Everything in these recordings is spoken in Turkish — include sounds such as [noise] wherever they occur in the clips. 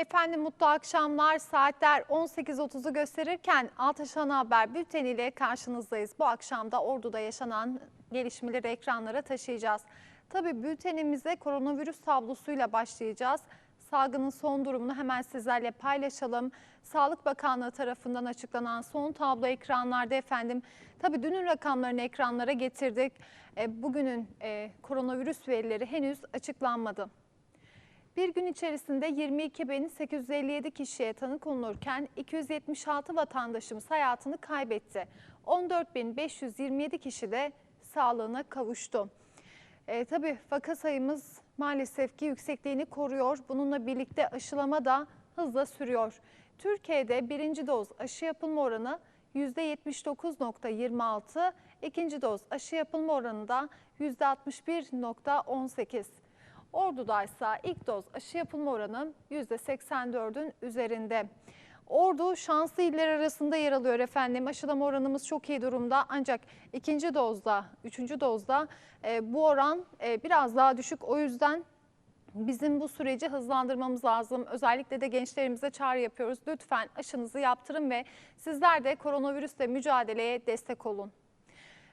Efendim mutlu akşamlar. Saatler 18.30'u gösterirken Altaşan Haber Bülteni ile karşınızdayız. Bu akşam da Ordu'da yaşanan gelişmeleri ekranlara taşıyacağız. Tabii bültenimize koronavirüs tablosuyla başlayacağız. Salgının son durumunu hemen sizlerle paylaşalım. Sağlık Bakanlığı tarafından açıklanan son tablo ekranlarda efendim. Tabii dünün rakamlarını ekranlara getirdik. E, Bugünün e, koronavirüs verileri henüz açıklanmadı. Bir gün içerisinde 22.857 kişiye tanı konulurken 276 vatandaşımız hayatını kaybetti. 14.527 kişi de sağlığına kavuştu. E, tabii vaka sayımız maalesef ki yüksekliğini koruyor. Bununla birlikte aşılama da hızla sürüyor. Türkiye'de birinci doz aşı yapılma oranı %79.26, ikinci doz aşı yapılma oranı da %61.18. Ordu'da ise ilk doz aşı yapılma oranı %84'ün üzerinde. Ordu şanslı iller arasında yer alıyor efendim. Aşılama oranımız çok iyi durumda ancak ikinci dozda, üçüncü dozda e, bu oran e, biraz daha düşük. O yüzden bizim bu süreci hızlandırmamız lazım. Özellikle de gençlerimize çağrı yapıyoruz. Lütfen aşınızı yaptırın ve sizler de koronavirüsle mücadeleye destek olun.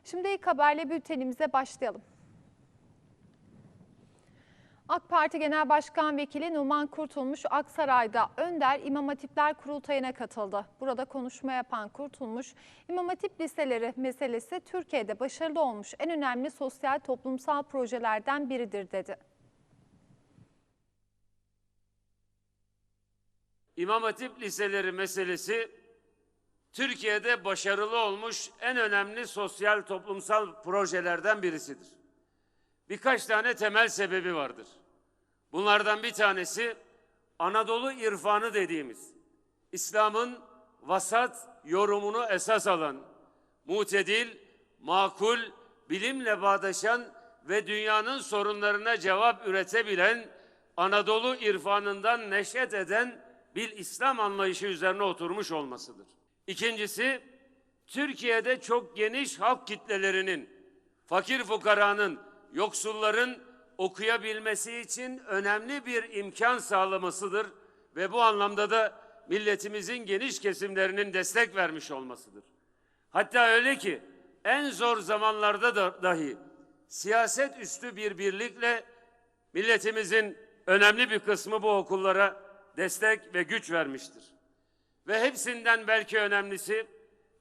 Şimdi ilk haberle bültenimize başlayalım. AK Parti Genel Başkan Vekili Numan Kurtulmuş Aksaray'da Önder İmam Hatipler Kurultayı'na katıldı. Burada konuşma yapan Kurtulmuş, İmam Hatip liseleri meselesi Türkiye'de başarılı olmuş en önemli sosyal toplumsal projelerden biridir dedi. İmam Hatip liseleri meselesi Türkiye'de başarılı olmuş en önemli sosyal toplumsal projelerden birisidir. Birkaç tane temel sebebi vardır. Bunlardan bir tanesi Anadolu irfanı dediğimiz, İslam'ın vasat yorumunu esas alan, mutedil, makul, bilimle bağdaşan ve dünyanın sorunlarına cevap üretebilen Anadolu irfanından neşet eden bir İslam anlayışı üzerine oturmuş olmasıdır. İkincisi, Türkiye'de çok geniş halk kitlelerinin, fakir fukaranın, yoksulların okuyabilmesi için önemli bir imkan sağlamasıdır ve bu anlamda da milletimizin geniş kesimlerinin destek vermiş olmasıdır. Hatta öyle ki en zor zamanlarda da dahi siyaset üstü bir birlikle milletimizin önemli bir kısmı bu okullara destek ve güç vermiştir. Ve hepsinden belki önemlisi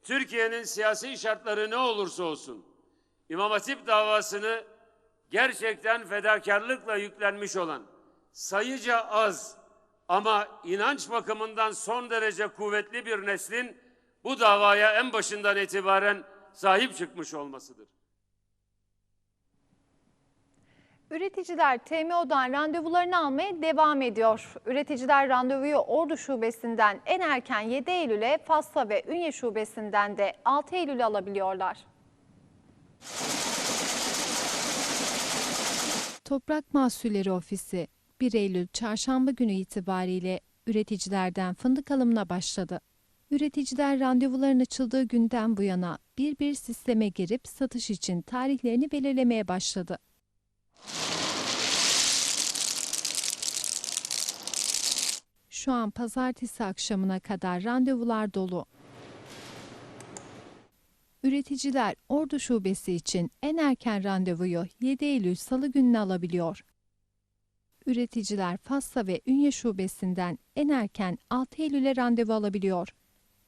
Türkiye'nin siyasi şartları ne olursa olsun İmam Hatip davasını gerçekten fedakarlıkla yüklenmiş olan sayıca az ama inanç bakımından son derece kuvvetli bir neslin bu davaya en başından itibaren sahip çıkmış olmasıdır. Üreticiler TMO'dan randevularını almaya devam ediyor. Üreticiler randevuyu Ordu Şubesi'nden en erken 7 Eylül'e, Fasla ve Ünye Şubesi'nden de 6 Eylül'e alabiliyorlar. Toprak Mahsulleri Ofisi 1 Eylül çarşamba günü itibariyle üreticilerden fındık alımına başladı. Üreticiler randevuların açıldığı günden bu yana bir bir sisteme girip satış için tarihlerini belirlemeye başladı. Şu an pazartesi akşamına kadar randevular dolu. Üreticiler Ordu Şubesi için en erken randevuyu 7 Eylül Salı gününe alabiliyor. Üreticiler Fasla ve Ünye Şubesi'nden en erken 6 Eylül'e randevu alabiliyor.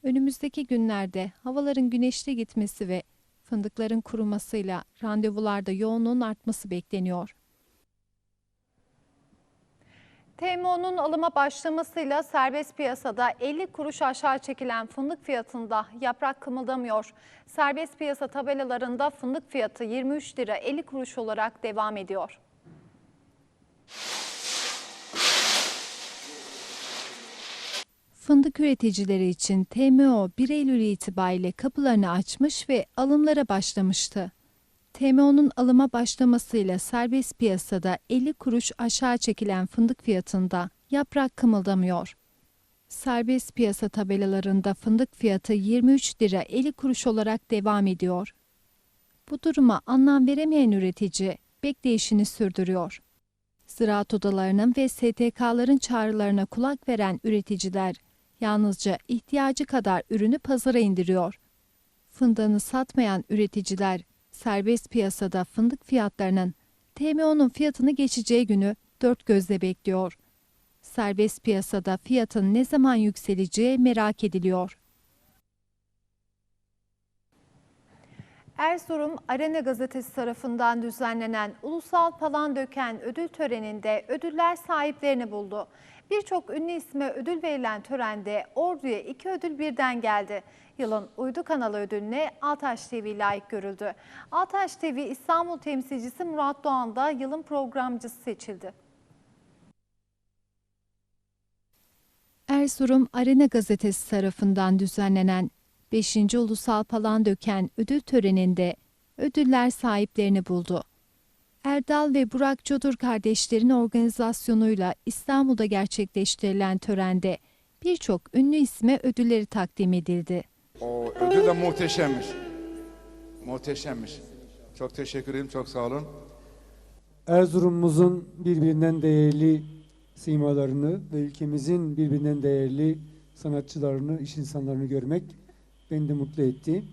Önümüzdeki günlerde havaların güneşli gitmesi ve fındıkların kurumasıyla randevularda yoğunluğun artması bekleniyor. TMO'nun alıma başlamasıyla serbest piyasada 50 kuruş aşağı çekilen fındık fiyatında yaprak kımıldamıyor. Serbest piyasa tabelalarında fındık fiyatı 23 lira 50 kuruş olarak devam ediyor. Fındık üreticileri için TMO 1 Eylül itibariyle kapılarını açmış ve alımlara başlamıştı. TMO'nun alıma başlamasıyla serbest piyasada 50 kuruş aşağı çekilen fındık fiyatında yaprak kımıldamıyor. Serbest piyasa tabelalarında fındık fiyatı 23 lira 50 kuruş olarak devam ediyor. Bu duruma anlam veremeyen üretici bekleyişini sürdürüyor. Ziraat odalarının ve STK'ların çağrılarına kulak veren üreticiler yalnızca ihtiyacı kadar ürünü pazara indiriyor. Fındığını satmayan üreticiler serbest piyasada fındık fiyatlarının TMO'nun fiyatını geçeceği günü dört gözle bekliyor. Serbest piyasada fiyatın ne zaman yükseleceği merak ediliyor. Erzurum Arena Gazetesi tarafından düzenlenen Ulusal Palandöken ödül töreninde ödüller sahiplerini buldu. Birçok ünlü isme ödül verilen törende Ordu'ya iki ödül birden geldi. Yılın Uydu kanalı ödülüne Altaş TV layık görüldü. Altaş TV İstanbul temsilcisi Murat Doğan da yılın programcısı seçildi. Erzurum Arena Gazetesi tarafından düzenlenen 5. Ulusal Palandöken ödül töreninde ödüller sahiplerini buldu. Erdal ve Burak Çodur kardeşlerin organizasyonuyla İstanbul'da gerçekleştirilen törende birçok ünlü isme ödülleri takdim edildi. O ödül de muhteşemmiş. Muhteşemmiş. Çok teşekkür ederim. Çok sağ olun. Erzurum'umuzun birbirinden değerli simalarını ve ülkemizin birbirinden değerli sanatçılarını, iş insanlarını görmek beni de mutlu etti.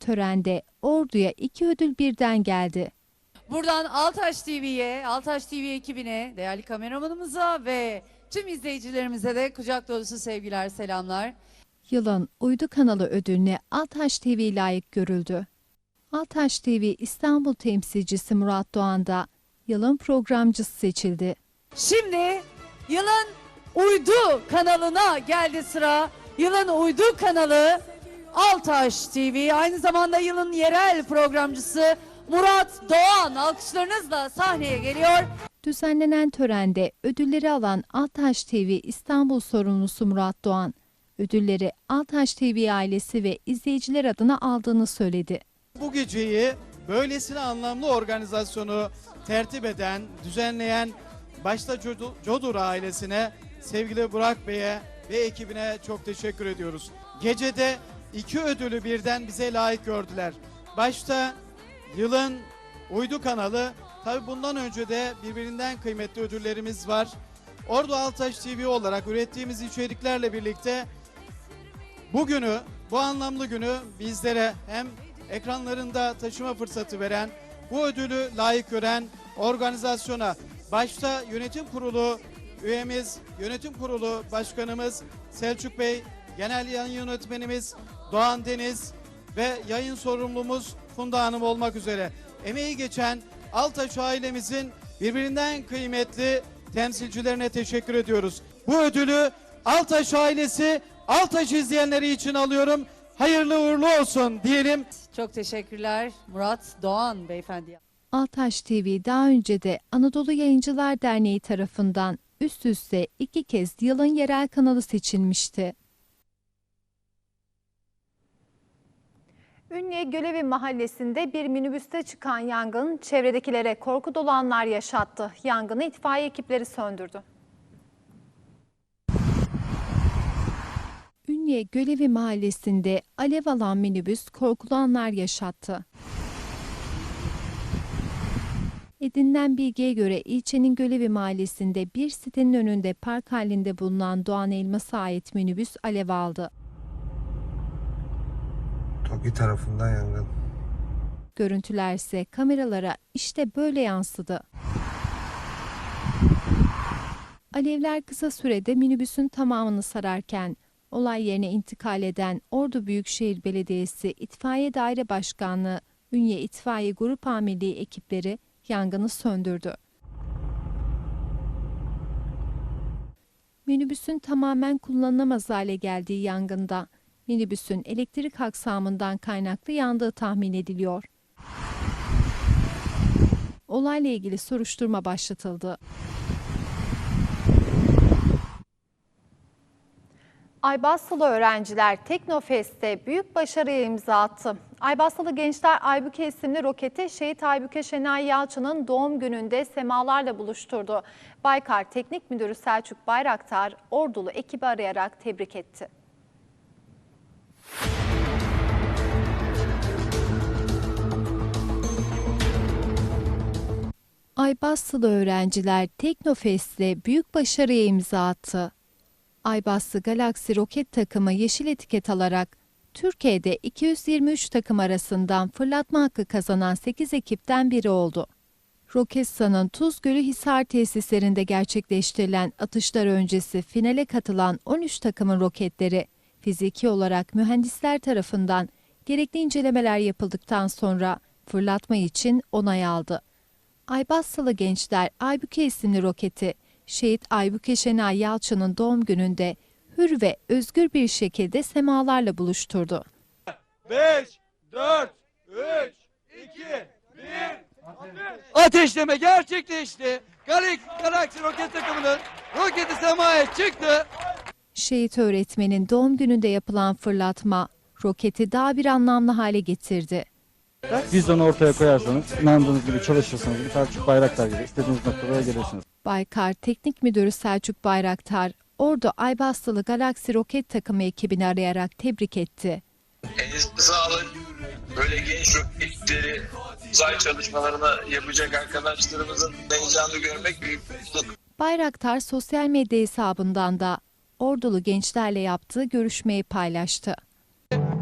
Törende Ordu'ya iki ödül birden geldi. Buradan Altaş TV'ye, Altaş TV ekibine, değerli kameramanımıza ve tüm izleyicilerimize de kucak dolusu sevgiler, selamlar. Yılın Uydu kanalı ödülüne Altaş TV layık görüldü. Altaş TV İstanbul temsilcisi Murat Doğan da yılın programcısı seçildi. Şimdi yılın uydu kanalına geldi sıra. Yılın uydu kanalı Altaş TV. Aynı zamanda yılın yerel programcısı Murat Doğan alkışlarınızla sahneye geliyor. Düzenlenen törende ödülleri alan Altaş TV İstanbul sorumlusu Murat Doğan, ödülleri Altaş TV ailesi ve izleyiciler adına aldığını söyledi. Bu geceyi böylesine anlamlı organizasyonu tertip eden, düzenleyen başta Codu- Codur ailesine, sevgili Burak Bey'e ve ekibine çok teşekkür ediyoruz. Gecede iki ödülü birden bize layık gördüler. Başta yılın uydu kanalı, tabi bundan önce de birbirinden kıymetli ödüllerimiz var. Ordu Altaş TV olarak ürettiğimiz içeriklerle birlikte Bugünü, bu anlamlı günü bizlere hem ekranlarında taşıma fırsatı veren, bu ödülü layık gören organizasyona başta yönetim kurulu üyemiz, yönetim kurulu başkanımız Selçuk Bey, genel yayın yönetmenimiz Doğan Deniz ve yayın sorumlumuz Funda Hanım olmak üzere emeği geçen Altaş ailemizin birbirinden kıymetli temsilcilerine teşekkür ediyoruz. Bu ödülü Altaş ailesi, Altaş izleyenleri için alıyorum. Hayırlı uğurlu olsun diyelim. Çok teşekkürler Murat Doğan beyefendiye. Altaş TV daha önce de Anadolu Yayıncılar Derneği tarafından üst üste iki kez yılın yerel kanalı seçilmişti. Ünye Gölevi mahallesinde bir minibüste çıkan yangın çevredekilere korku dolu anlar yaşattı. Yangını itfaiye ekipleri söndürdü. Ünye Gölevi mahallesinde alev alan minibüs korkulu anlar yaşattı. Edinilen bilgiye göre ilçenin Gölevi mahallesinde bir sitenin önünde park halinde bulunan Doğan Elmas'a ait minibüs alev aldı. TOKİ tarafından yangın. Görüntüler ise kameralara işte böyle yansıdı. Alevler kısa sürede minibüsün tamamını sararken olay yerine intikal eden Ordu Büyükşehir Belediyesi İtfaiye Daire Başkanlığı Ünye İtfaiye Grup Amirliği ekipleri yangını söndürdü. Minibüsün tamamen kullanılamaz hale geldiği yangında minibüsün elektrik aksamından kaynaklı yandığı tahmin ediliyor. Olayla ilgili soruşturma başlatıldı. Aybastılı öğrenciler Teknofest'te büyük başarıya imza attı. Aybastılı gençler Aybüke isimli roketi Şehit Aybüke Şenay Yalçın'ın doğum gününde semalarla buluşturdu. Baykar Teknik Müdürü Selçuk Bayraktar ordulu ekibi arayarak tebrik etti. Aybastılı öğrenciler Teknofest'te büyük başarıya imza attı. Aybastı Galaxy roket takımı yeşil etiket alarak Türkiye'de 223 takım arasından fırlatma hakkı kazanan 8 ekipten biri oldu. Roketsan'ın Tuzgölü Hisar tesislerinde gerçekleştirilen atışlar öncesi finale katılan 13 takımın roketleri fiziki olarak mühendisler tarafından gerekli incelemeler yapıldıktan sonra fırlatma için onay aldı. Aybastılı gençler Aybüke isimli roketi şehit Aybüke Şenay Yalçın'ın doğum gününde hür ve özgür bir şekilde semalarla buluşturdu. 5, 4, 3, 2, 1. Ateşleme gerçekleşti. Galaxy, Galaxy roket takımının roketi semaya çıktı. Şehit öğretmenin doğum gününde yapılan fırlatma roketi daha bir anlamlı hale getirdi. Vizyonu ortaya koyarsanız, inandığınız gibi çalışırsanız, bir Selçuk Bayraktar gibi istediğiniz noktalara gelirsiniz. Baykar Teknik Müdürü Selçuk Bayraktar, Ordu Aybastılı Galaxy roket takımı ekibini arayarak tebrik etti. Elinize sağlık. Böyle genç roketleri uzay çalışmalarını yapacak arkadaşlarımızın heyecanını görmek büyük mutluluk. Bayraktar sosyal medya hesabından da Ordulu gençlerle yaptığı görüşmeyi paylaştı.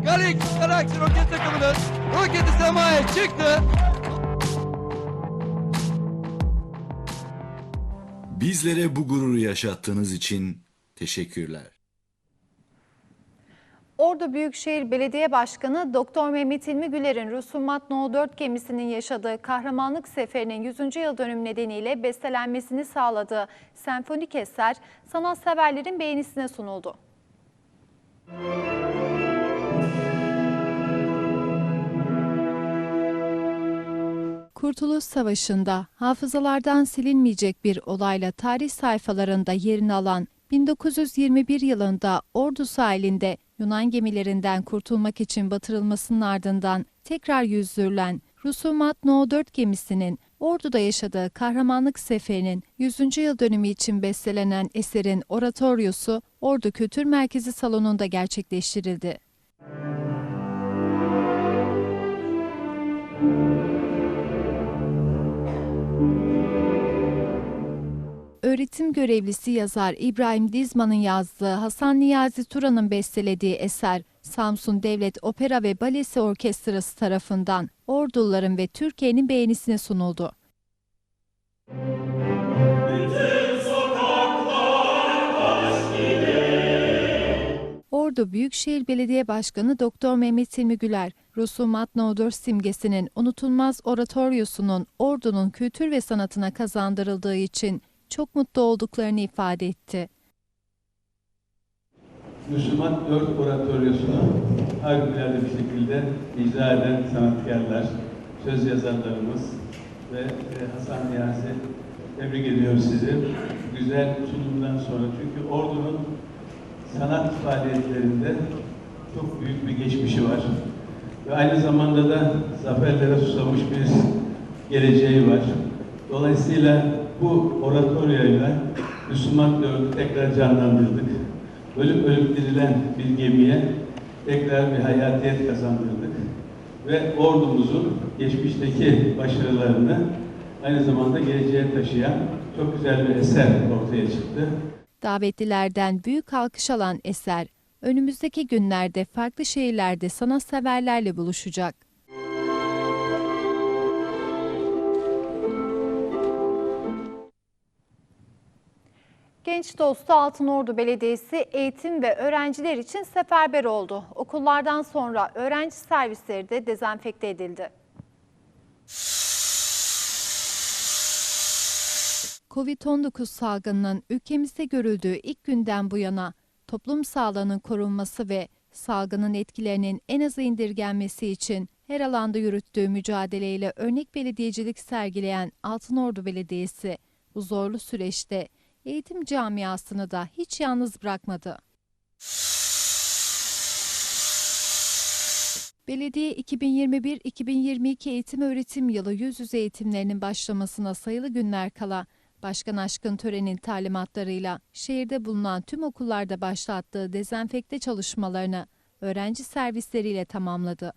Galaxy, Galaxy roket takımının roketi semaya çıktı. Bizlere bu gururu yaşattığınız için teşekkürler. Ordu Büyükşehir Belediye Başkanı Doktor Mehmet İlmi Güler'in Rusumat No 4 gemisinin yaşadığı kahramanlık seferinin 100. yıl dönümü nedeniyle bestelenmesini sağladığı senfonik eser sanatseverlerin beğenisine sunuldu. Kurtuluş Savaşı'nda hafızalardan silinmeyecek bir olayla tarih sayfalarında yerini alan 1921 yılında Ordu sahilinde Yunan gemilerinden kurtulmak için batırılmasının ardından tekrar yüzdürülen Rusumat No 4 gemisinin Ordu'da yaşadığı kahramanlık seferinin 100. yıl dönümü için bestelenen eserin oratoryosu Ordu Kültür Merkezi salonunda gerçekleştirildi. Öğretim görevlisi yazar İbrahim Dizman'ın yazdığı Hasan Niyazi Turan'ın bestelediği eser Samsun Devlet Opera ve Balesi Orkestrası tarafından Orduların ve Türkiye'nin beğenisine sunuldu. Ordu Büyükşehir Belediye Başkanı Doktor Mehmet Hilmi Güler, Rusumat No 4 simgesinin unutulmaz oratoryosunun Ordu'nun kültür ve sanatına kazandırıldığı için çok mutlu olduklarını ifade etti. Müslüman dört oratoryosunu harikulade bir şekilde icra eden sanatkarlar, söz yazarlarımız ve e, Hasan Niyazi tebrik ediyoruz sizi. Güzel sunumdan sonra çünkü ordunun sanat faaliyetlerinde çok büyük bir geçmişi var. Ve aynı zamanda da zaferlere susamış bir geleceği var. Dolayısıyla bu oratoryoyla Müslüman dördü tekrar canlandırdık. Ölüp ölüp dirilen bir gemiye tekrar bir hayatiyet kazandırdık. Ve ordumuzun geçmişteki başarılarını aynı zamanda geleceğe taşıyan çok güzel bir eser ortaya çıktı. Davetlilerden büyük alkış alan eser, önümüzdeki günlerde farklı şehirlerde sanatseverlerle buluşacak. Genç dostu Altınordu Belediyesi eğitim ve öğrenciler için seferber oldu. Okullardan sonra öğrenci servisleri de dezenfekte edildi. Covid-19 salgınının ülkemizde görüldüğü ilk günden bu yana toplum sağlığının korunması ve salgının etkilerinin en aza indirgenmesi için her alanda yürüttüğü mücadeleyle örnek belediyecilik sergileyen Altınordu Belediyesi bu zorlu süreçte eğitim camiasını da hiç yalnız bırakmadı. Belediye 2021-2022 eğitim öğretim yılı yüz yüze eğitimlerinin başlamasına sayılı günler kala Başkan Aşkın törenin talimatlarıyla şehirde bulunan tüm okullarda başlattığı dezenfekte çalışmalarını öğrenci servisleriyle tamamladı.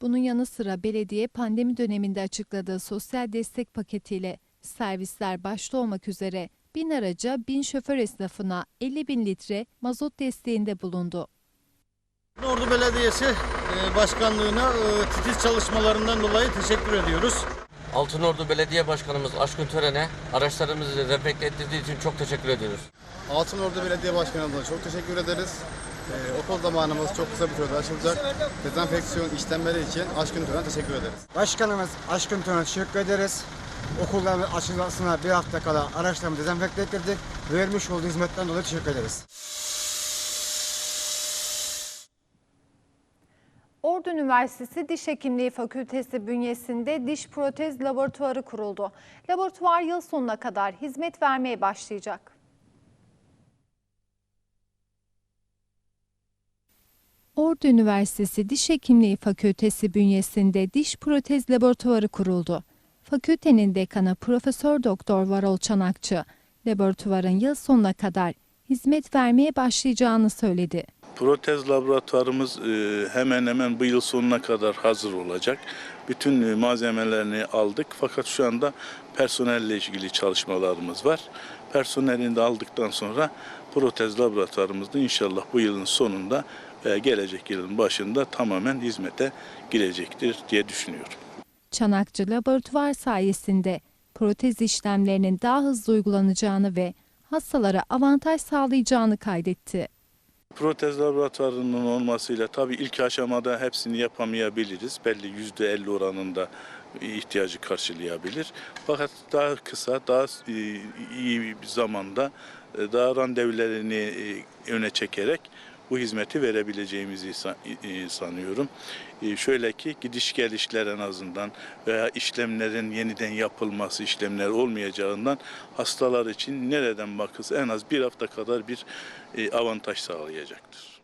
Bunun yanı sıra belediye pandemi döneminde açıkladığı sosyal destek paketiyle servisler başta olmak üzere bin araca bin şoför esnafına 50 bin litre mazot desteğinde bulundu. Ordu Belediyesi e, Başkanlığı'na e, titiz çalışmalarından dolayı teşekkür ediyoruz. Altınordu Belediye Başkanımız Aşkın Tören'e araçlarımızı dezenfekte ettirdiği için çok teşekkür ediyoruz. Altınordu Belediye Başkanımıza çok teşekkür ederiz. E, okul zamanımız çok kısa bir sürede açılacak. Dezenfeksiyon işlemleri için Aşkın Tören'e teşekkür ederiz. Başkanımız Aşkın Tören'e teşekkür ederiz. Okulların açılmasına bir hafta kala araçlarımızı dezenfekte ettirdik. Vermiş olduğu hizmetten dolayı teşekkür ederiz. Ordu Üniversitesi Diş Hekimliği Fakültesi bünyesinde diş protez laboratuvarı kuruldu. Laboratuvar yıl sonuna kadar hizmet vermeye başlayacak. Ordu Üniversitesi Diş Hekimliği Fakültesi bünyesinde diş protez laboratuvarı kuruldu. Fakültenin dekanı Profesör Doktor Varol Çanakçı, laboratuvarın yıl sonuna kadar hizmet vermeye başlayacağını söyledi. Protez laboratuvarımız e, hemen hemen bu yıl sonuna kadar hazır olacak. Bütün e, malzemelerini aldık fakat şu anda personelle ilgili çalışmalarımız var. Personelini de aldıktan sonra protez laboratuvarımızda inşallah bu yılın sonunda ve gelecek yılın başında tamamen hizmete girecektir diye düşünüyorum. Çanakçı laboratuvar sayesinde protez işlemlerinin daha hızlı uygulanacağını ve hastalara avantaj sağlayacağını kaydetti. Protez laboratuvarının olmasıyla tabii ilk aşamada hepsini yapamayabiliriz. Belli yüzde 50 oranında ihtiyacı karşılayabilir. Fakat daha kısa, daha e, iyi bir zamanda e, daha randevularını e, öne çekerek bu hizmeti verebileceğimizi san- sanıyorum. E, Şöyle ki gidiş gelişler en azından veya işlemlerin yeniden yapılması işlemler olmayacağından hastalar için nereden bakılsa en az bir hafta kadar bir e, avantaj sağlayacaktır.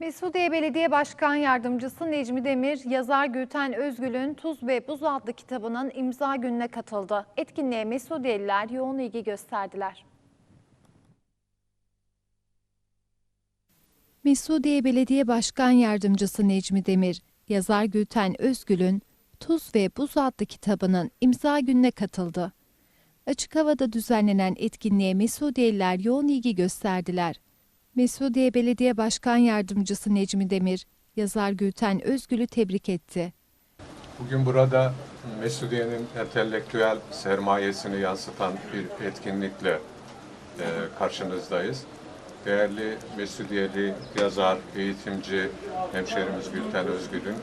Mesudiye Belediye Başkan Yardımcısı Necmi Demir, yazar Gülten Özgül'ün Tuz ve Buz adlı kitabının imza gününe katıldı. Etkinliğe Mesudiyeliler yoğun ilgi gösterdiler. Mesudiye Belediye Başkan Yardımcısı Necmi Demir, yazar Gülten Özgül'ün Tuz ve Buz adlı kitabının imza gününe katıldı. Açık havada düzenlenen etkinliğe Mesudiyeliler yoğun ilgi gösterdiler. Mesudiye Belediye Başkan Yardımcısı Necmi Demir, yazar Gülten Özgül'ü tebrik etti. Bugün burada Mesudiye'nin entelektüel sermayesini yansıtan bir etkinlikle e, karşınızdayız. Değerli Mesudiyeli yazar, eğitimci hemşerimiz Gülten Özgül'ün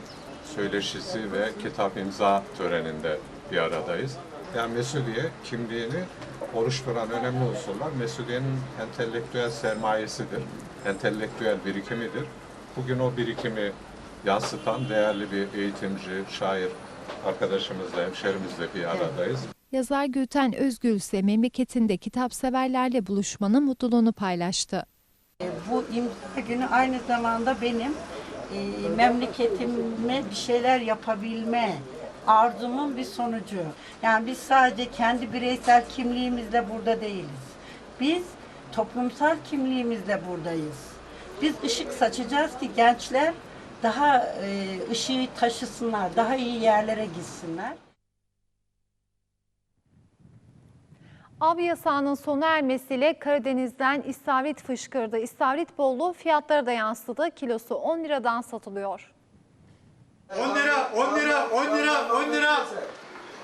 söyleşisi ve kitap imza töreninde bir aradayız. Yani Mesudiye kimliğini oluşturan önemli unsurlar Mesudiye'nin entelektüel sermayesidir, entelektüel birikimidir. Bugün o birikimi yansıtan değerli bir eğitimci, şair arkadaşımızla, hemşerimizle bir aradayız. Yazar Gülten Özgül ise memleketinde kitapseverlerle buluşmanın mutluluğunu paylaştı. Bu imza günü aynı zamanda benim e, memleketime bir şeyler yapabilme arzumun bir sonucu. Yani biz sadece kendi bireysel kimliğimizle burada değiliz. Biz toplumsal kimliğimizle buradayız. Biz ışık saçacağız ki gençler daha e, ışığı taşısınlar, daha iyi yerlere gitsinler. Av yasağının sona ermesiyle Karadeniz'den istavrit fışkırdı. İstavrit bolluğu fiyatlara da yansıdı. Kilosu 10 liradan satılıyor. 10 lira, 10 lira, 10 lira, 10 lira.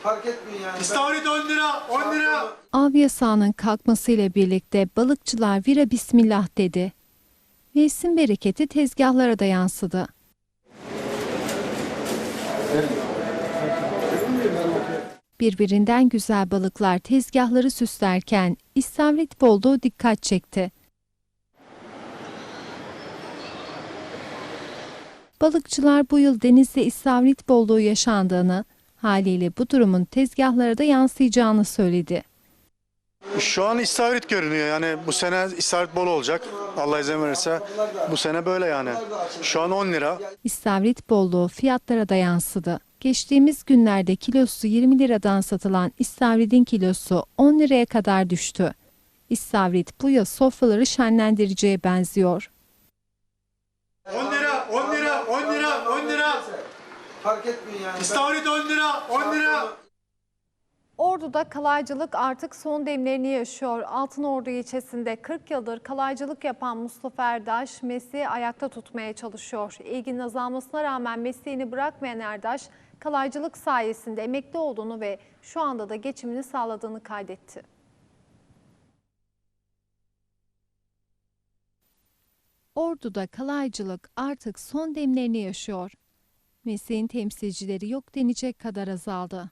Fark etmiyor yani. İstavrit 10 lira, 10 lira. Av yasağının kalkmasıyla birlikte balıkçılar vira bismillah dedi. Mevsim bereketi tezgahlara da yansıdı. Birbirinden güzel balıklar tezgahları süslerken istavrit bolluğu dikkat çekti. Balıkçılar bu yıl denizde istavrit bolluğu yaşandığını, haliyle bu durumun tezgahlara da yansıyacağını söyledi. Şu an istavrit görünüyor yani bu sene istavrit bol olacak Allah izin verirse bu sene böyle yani. Şu an 10 lira. İstavrit bolluğu fiyatlara da yansıdı. Geçtiğimiz günlerde kilosu 20 liradan satılan istavridin kilosu 10 liraya kadar düştü. İstavrit bu yıl sofraları şenlendireceğe benziyor. 10 lira, 10 lira, 10 lira, 10 lira. Fark etmiyor yani. İstavrit 10 lira, 10 lira. Ordu'da kalaycılık artık son demlerini yaşıyor. Altınordu ilçesinde 40 yıldır kalaycılık yapan Mustafa Erdaş mesleği ayakta tutmaya çalışıyor. İlginin azalmasına rağmen mesleğini bırakmayan Erdaş, kalaycılık sayesinde emekli olduğunu ve şu anda da geçimini sağladığını kaydetti. Ordu'da kalaycılık artık son demlerini yaşıyor. Mesleğin temsilcileri yok denecek kadar azaldı.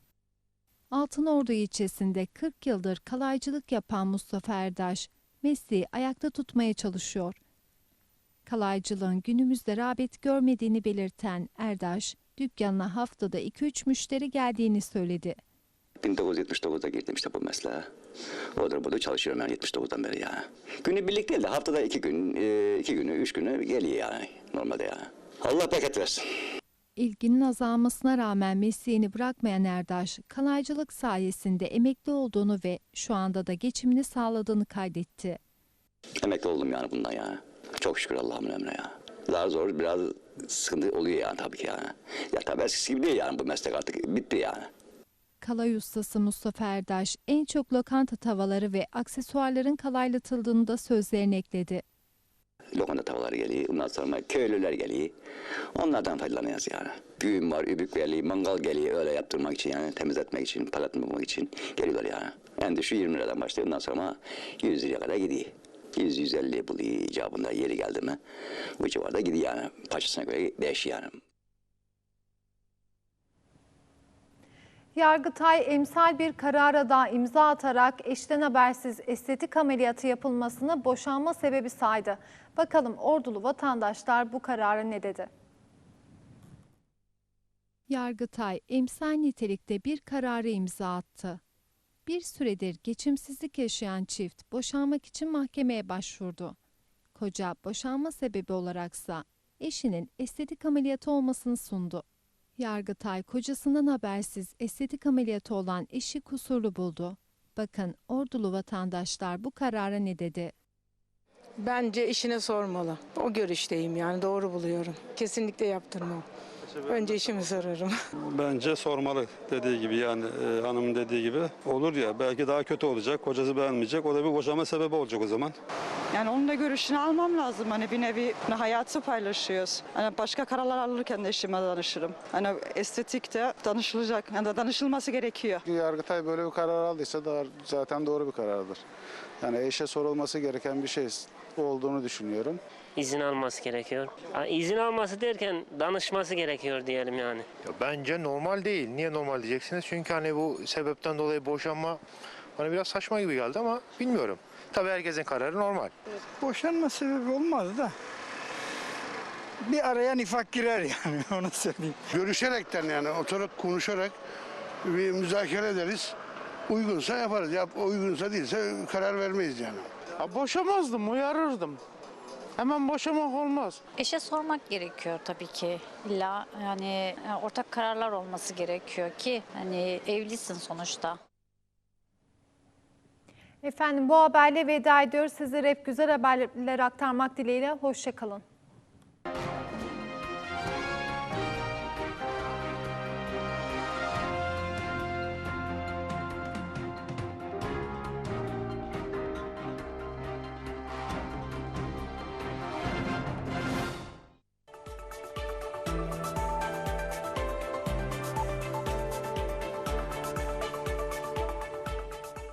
Altınordu ilçesinde 40 yıldır kalaycılık yapan Mustafa Erdaş, mesleği ayakta tutmaya çalışıyor. Kalaycılığın günümüzde rağbet görmediğini belirten Erdaş, dükkanına haftada 2-3 müşteri geldiğini söyledi. 1979'da girdim işte bu mesleğe. Odur budur çalışıyorum yani 79'dan beri ya. Günü birlik değil de haftada iki gün, e, iki günü, üç günü geliyor yani normalde ya. Allah bereket versin. İlginin azalmasına rağmen mesleğini bırakmayan Erdaş, kalaycılık sayesinde emekli olduğunu ve şu anda da geçimini sağladığını kaydetti. Emekli oldum yani bundan ya. Çok şükür Allah'ımın emrine ya. Daha zor biraz sıkıntı oluyor yani tabii ki yani. Ya tabii eskisi gibi değil yani bu meslek artık bitti yani. Kalay ustası Mustafa Erdaş en çok lokanta tavaları ve aksesuarların kalaylatıldığını da sözlerine ekledi. Lokanta tavaları geliyor, ondan sonra köylüler geliyor. Onlardan faydalanıyoruz yani. Düğün var, übük geliyor, mangal geliyor öyle yaptırmak için yani temizletmek için, parlatmak için geliyorlar yani. En düşük 20 liradan başlıyor ondan sonra 100 liraya kadar gidiyor. 100-150 buluyor icabında yeri geldi mi. Bu civarda gidiyor yani. Paçasına göre değişiyor yani. Yargıtay emsal bir karara da imza atarak eşten habersiz estetik ameliyatı yapılmasını boşanma sebebi saydı. Bakalım ordulu vatandaşlar bu karara ne dedi? Yargıtay emsal nitelikte bir kararı imza attı. Bir süredir geçimsizlik yaşayan çift boşanmak için mahkemeye başvurdu. Koca boşanma sebebi olaraksa eşinin estetik ameliyatı olmasını sundu. Yargıtay kocasından habersiz estetik ameliyatı olan eşi kusurlu buldu. Bakın ordulu vatandaşlar bu karara ne dedi? Bence eşine sormalı. O görüşteyim yani doğru buluyorum. Kesinlikle yaptırmam. Önce eşimi sorarım. Bence sormalı dediği gibi yani e, hanımın dediği gibi olur ya belki daha kötü olacak kocası beğenmeyecek o da bir boşanma sebebi olacak o zaman. Yani onun da görüşünü almam lazım. Hani bir nevi hayatı paylaşıyoruz. Hani başka kararlar alırken de eşime danışırım. Hani estetikte danışılacak, yani da danışılması gerekiyor. Yargıtay böyle bir karar aldıysa da zaten doğru bir karardır. Yani eşe sorulması gereken bir şey olduğunu düşünüyorum. İzin alması gerekiyor. Ha, İzin alması derken danışması gerekiyor diyelim yani. Ya bence normal değil. Niye normal diyeceksiniz? Çünkü hani bu sebepten dolayı boşanma bana biraz saçma gibi geldi ama bilmiyorum. Tabii herkesin kararı normal. Boşanma sebebi olmaz da bir araya nifak girer yani [laughs] onu söyleyeyim. Görüşerekten yani oturup konuşarak bir müzakere ederiz. Uygunsa yaparız. Yap, uygunsa değilse karar vermeyiz yani. Ya boşamazdım, uyarırdım. Hemen boşamak olmaz. Eşe sormak gerekiyor tabii ki. İlla yani ortak kararlar olması gerekiyor ki hani evlisin sonuçta. Efendim bu haberle veda ediyoruz. Sizlere hep güzel haberler aktarmak dileğiyle. Hoşçakalın.